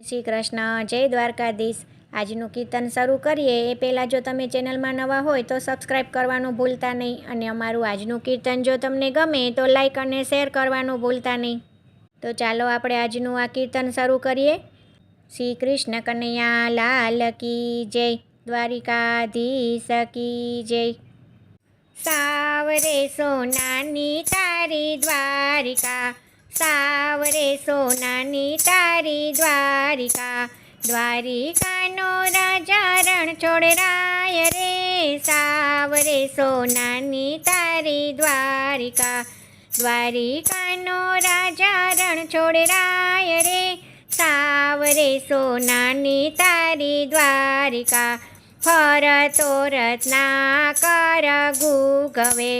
શ્રી કૃષ્ણ જય દ્વારકાધીશ. આજનું કીર્તન શરૂ કરીએ. એ પહેલાં જો તમે ચેનલમાં નવા હોય તો સબસ્ક્રાઈબ કરવાનું ભૂલતા નહીં અને અમારું આજનું કીર્તન જો તમને ગમે તો લાઈક અને શેર કરવાનું ભૂલતા નહીં. તો ચાલો આપણે આજનું આ કીર્તન શરૂ કરીએ. શ્રી કૃષ્ણ કનૈયા લાલ કી જય, દ્વારિકાધીશ કી જય. સાવરે સોનાની તારી દ્વારિકા સાવરે સોનાની તારી દ્વારિકા, દ્વારિકાનો રાજા રણ છોડરાય રે. સાવરે સોનાની તારી દ્વારિકા, દ્વારિકાનો રાજા રણ છોડરાય રે. સાવરે સોનાની તારી દ્વારિકા, ફરતો રત્ના કર ગુગવે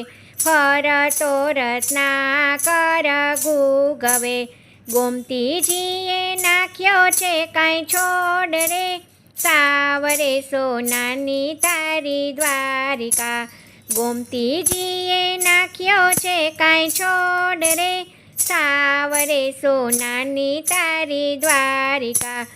ફરતો રત્ના કર ગુગવે. ગોમતીજીએ નાખ્યો છે કાંઈ છોડ રે. સાવરે સોનાની તારી દ્વારિકા. ગોમતીજીએ નાખ્યો છે કાંઈ છોડ રે. સાવરે સોનાની તારી દ્વારિકા.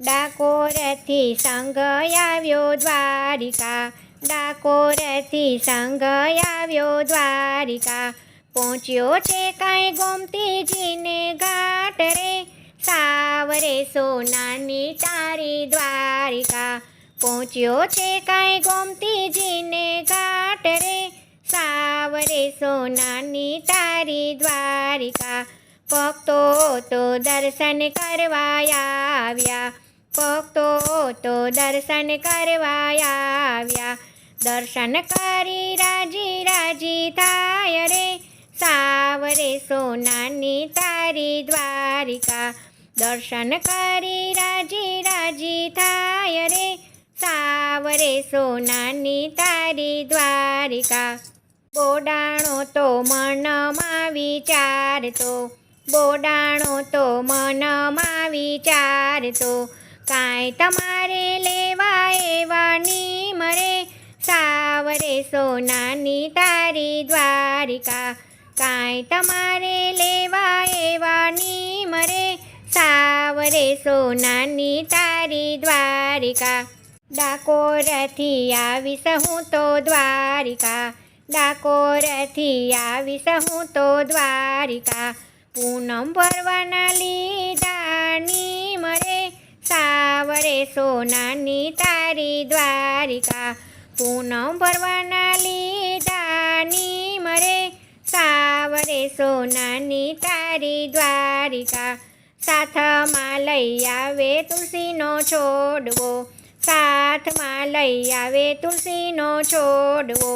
ડાકોરથી સંગ આવ્યો દ્વારિકા. ડાકોરથી સંઘ આવ્યો દ્વારિકા. પહોંચ્યો છે કાંઈ ગોમતીજીને ઘાટ રે. સાવરે સોનાની તારી દ્વારિકા. પહોંચ્યો છે કાંઈ ગોમતીજીને ઘાટ રે. સાવરે સોનાની તારી દ્વારિકા. ભક્તો તો દર્શન કરવા આવ્યા. ભક્તો તો દર્શન કરવા આવ્યા. દર્શન કરી રાજી રાજી થાય રે. સાવરે સોનાની તારી દ્વારિકા. દર્શન કરી રાજી રાજી થાય રે. સાવરે સોનાની તારી દ્વારિકા. બોડાણો તો મનમાં વિચારતો. બોડાણો તો મનમાં વિચારતો. કાંઈ તમારે લેવા એવા મરે સાવરે સોનાની તારી દ્વારિકા. કાંઈ તમારે લેવા એવા મરે સાવરે સોનાની તારી દ્વારિકા. ડાકોરથી આવીશ હું તો દ્વારિકા. ડાકોરથી આવીશ હું તો દ્વારિકા. પૂનમ ભરવાના લીધાની મરે સાવરે સોનાની તારી દ્વારિકા, પૂનમ ભરવાના લીધાની મરે. સાવરે સોનાની તારી દ્વારિકા, સાથમાં લઈ આવે તુલસીનો છોડવો. સાથમાં લઈ આવે તુલસીનો છોડવો.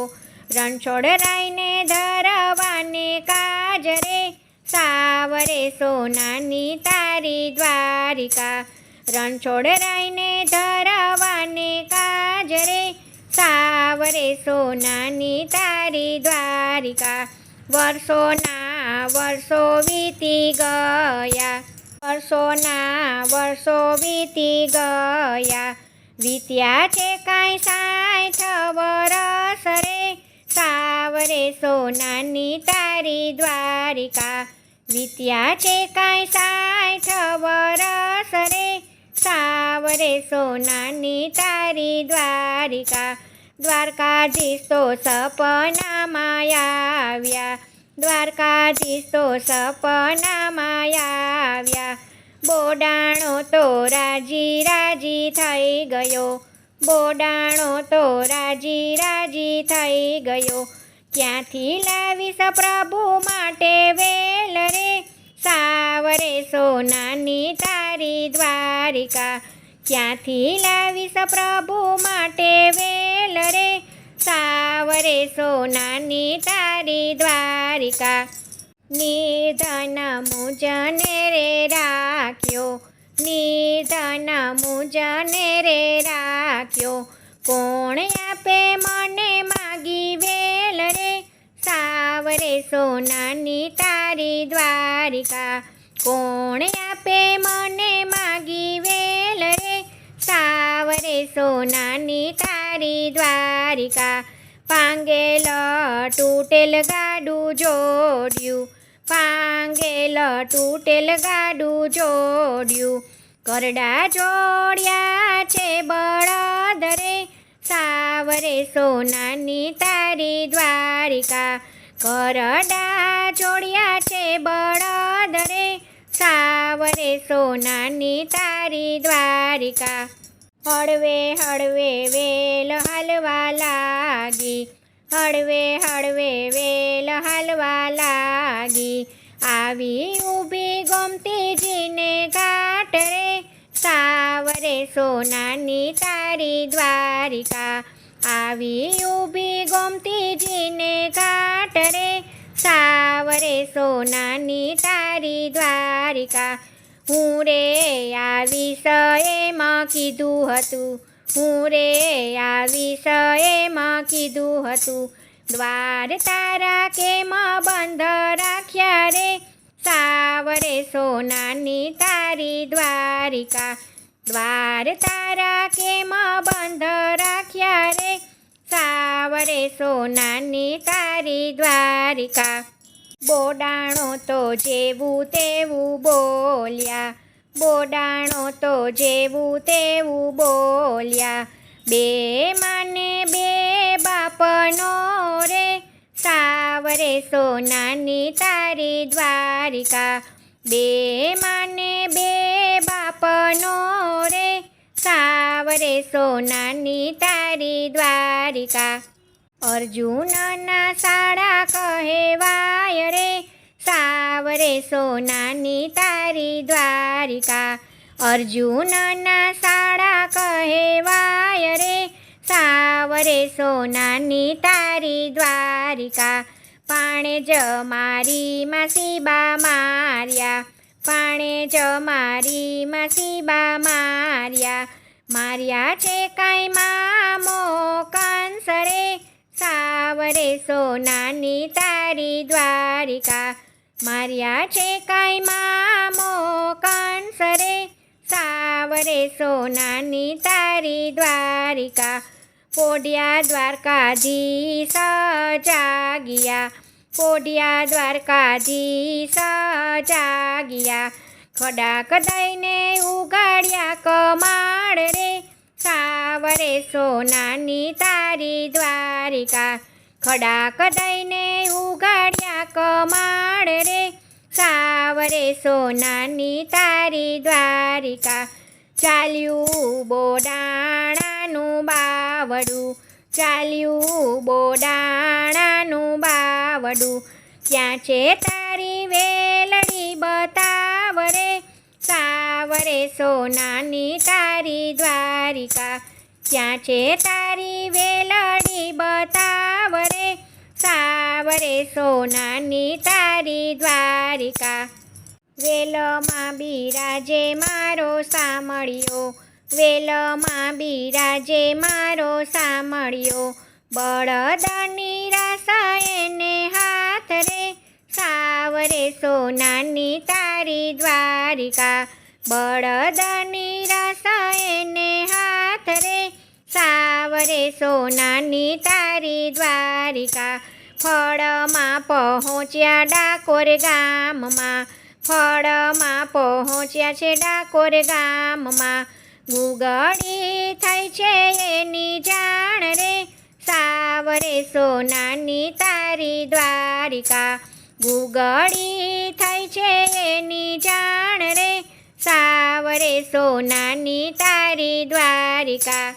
રણછોડ રાઈને ધરવાને કાજરે. સાવરે સોનાની તારી દ્વારિકા રણછોડ રાઈને ધરાવાને કાજરે, સાવરે સોનાની તારી દ્વારિકા, વર્ષોના વર્ષો વીતી ગયા, વર્ષોના વર્ષો વીતી ગયા. વીત્યા છે કાંઈ સાઠ વરસ રે, સાવરે સોનાની તારી દ્વારિકા. વીત્યા છે કાંઈ સાઠ વરસ રે સાવરે સોનાની તારી દ્વારિકા દ્વારકાધીશ તો સપનામાં આવ્યા. દ્વારકાધીશ તો સપનામાં આવ્યા. બોડાણો તો રાજી રાજી થઈ ગયો. બોડાણો તો રાજી રાજી થઈ ગયો. ક્યાંથી લાવીશ પ્રભુ માટે વેલ રે? સાવરે સોનાની તારી દ્વારિકા, ક્યાંથી લાવીશ પ્રભુ માટે વેલ રે? સાવરે સોનાની તારી દ્વારિકા, નિધન મુજને રે રાખ્યો, નિધન મુજને રે રાખ્યો. કોણ આપે મને માગી વેલ રે? સાવરે સોનાની તારી દ્વારિકા કોણ આપે મને માગી વેલ રે? સાવરે સોનાની તારી દ્વારિકા પાંગેલ તૂટેલ ગાડું જોડ્યું. પાંગેલ તૂટેલ ગાડું જોડ્યું. કરડા જોડ્યા છે બળદ રે? સાવરે સોનાની તારી દ્વારિકા કરડા જોડ્યા છે બળદ રે? સાવરે સોનાની તારી દ્વારિકા. હળવે હળવે વેલ હલવા લાગી. હળવે હળવે વેલ હલવા લાગી. આવી ઊભી ગમતીજીને ઘાટ રે. સાવરે સોનાની તારી દ્વારિકા. આવી ઊભી ગમતીજીને ઘાટ સાવરે સોનાની તારી દ્વારિકા. હું રે આ વિષયમાં કીધું હતું. હું રે આ વિષયમાં કીધું હતું. દ્વાર તારા કેમાં બંધ રાખ્યા રે? સાવરે સોનાની તારી દ્વારિકા. દ્વાર તારા કેમાં બંધ રાખ્યા રે? સાવરે સોનાની તારી દ્વારિકા. બોડાણો તો જેવું તેવું બોલ્યા. બોડાણો તો જેવું તેવું બોલ્યા. બે માને બે બાપનો રે. સાવરે સોનાની તારી દ્વારિકા. બે માને બે બાપનો રે. સાવરે સોનાની તારી દ્વારિકા. અર્જુનના સાડા કહેવાય રે, સાવરે સોનાની તારી દ્વારિકા. અર્જુનના સાડા કહેવાય રે, સાવરે સોનાની તારી દ્વારિકા. પાણે જ મારી માસીબા માર્યા, પાણે જ મારી માસીબા માર્યા. માર્યા છે કાંઈ મામો કંસ રે સાવરે સોનાની તારી દ્વારિકા, માર્યા છે કાંઈ મામો કાંસરે સાવરે સોનાની તારી દ્વારિકા, પોઢિયા દ્વારકાધી જાગિયા. પોઢિયા દ્વારકાધી જાગિયા. ખડાક દઈને ઉગાડ્યા કમાડ રે. સાવરે સોનાની તારી દ્વારિકા ખડાક દઈને ઉગાડ્યા કમાડ રે. સાવરે સોનાની તારી દ્વારિકા ચાલ્યું બોડાણાનું બાવડું, ચાલ્યું બોડાણાનું બાવડું. ક્યાં છે તારી વેલડી બતાવ રે સાવરે સોનાની તારી દ્વારિકા, ક્યાં છે તારી વેલડી બતાવરે? સાવરે સોનાની તારી દ્વારિકા, વેલમાં બિરાજે મારો સાંભળ્યો વેલમાં બિરાજે મારો સાંભળ્યો બળદની રાસાયને સોનાની તારી દ્વારિકા, બળદની રાસાયને હાથ રે. સાવરે સોનાની તારી દ્વારિકા, ફળમાં પહોંચ્યા ડાકોર ગામમાં. ફળમાં પહોંચ્યા છે ડાકોર ગામમાં. ગુગળી થાય છે એની જાણ રે. સાવરે સોનાની તારી દ્વારિકા ગુગળી થાય છે એની જાણ રે. સાવરે સોનાની તારી દ્વારિકા.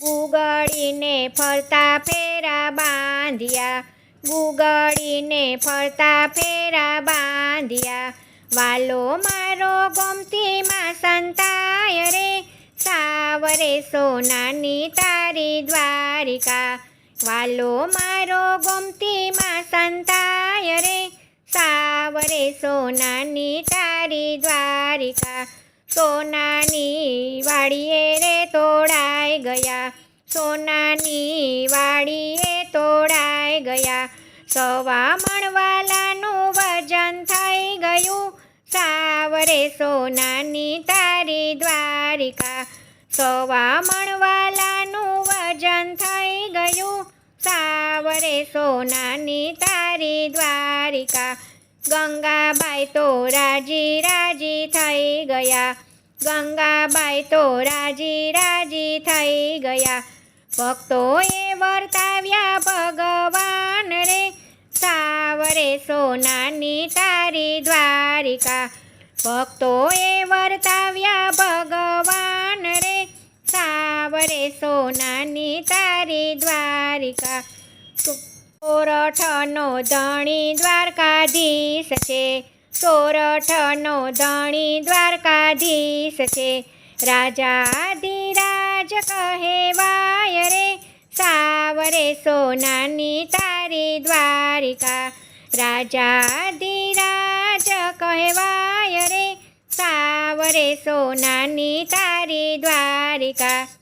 ગુગળીને ફરતા ફેરા બાંધ્યા. ગુગળીને ફરતા ફેરા બાંધ્યા. વાલો મારો ગમતીમાં સંતાય રે. સાવરે સોનાની તારી દ્વારિકા. વાલો મારો ગમતીમાં સંતાય રે. સાવરે સોનાની તારી દ્વારિકા, સોનાની વાડીએ રે તોડાઈ ગયા. સોનાની વાડીએ તોડાઈ ગયા. સવા મણવાલાનું વજન થઈ ગયું. સાવરે સોનાની તારી દ્વારિકા, સવા મણવાલાનું વજન થઈ ગયું. સાવરે સોનાની તારી દ્વારિકા ગંગાબાઈ તો રાજી રાજી થઈ ગયા ગંગાબાઈ તો રાજી રાજી થઈ ગયા ભક્તોએ વર્તાવ્યા ભગવાન રે સાવરે સોનાની તારી દ્વારિકા ભક્તોએ વર્તાવ્યા ભગવાન રે સાવરે સોનાની તારી દ્વારિકા સોરઠનો ધણી દ્વારકાધીશ છે. સોરઠનો ધણી દ્વારકાધીશ છે. રાજાધિરાજ કહેવાય રે. સાવરે સોનાની તારી દ્વારિકા. રાજાધિરાજ કહેવાય રે. સાવરે સોનાની તારી દ્વારિકા.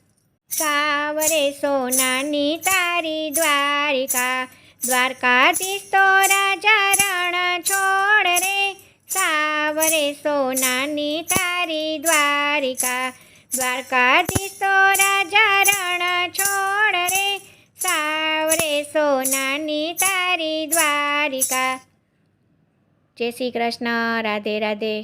સાવરે સોનાની તારી દ્વારિકા, દ્વારકાધીશ તો રાજા રણ છોડ રે. સાવરે સોનાની તારી દ્વારિકા, દ્વારકાધીશ તો રાજા રણ છોડ રે. સાવરે સોનાની તારી દ્વારિકા. જય શ્રી કૃષ્ણ. રાધે રાધે.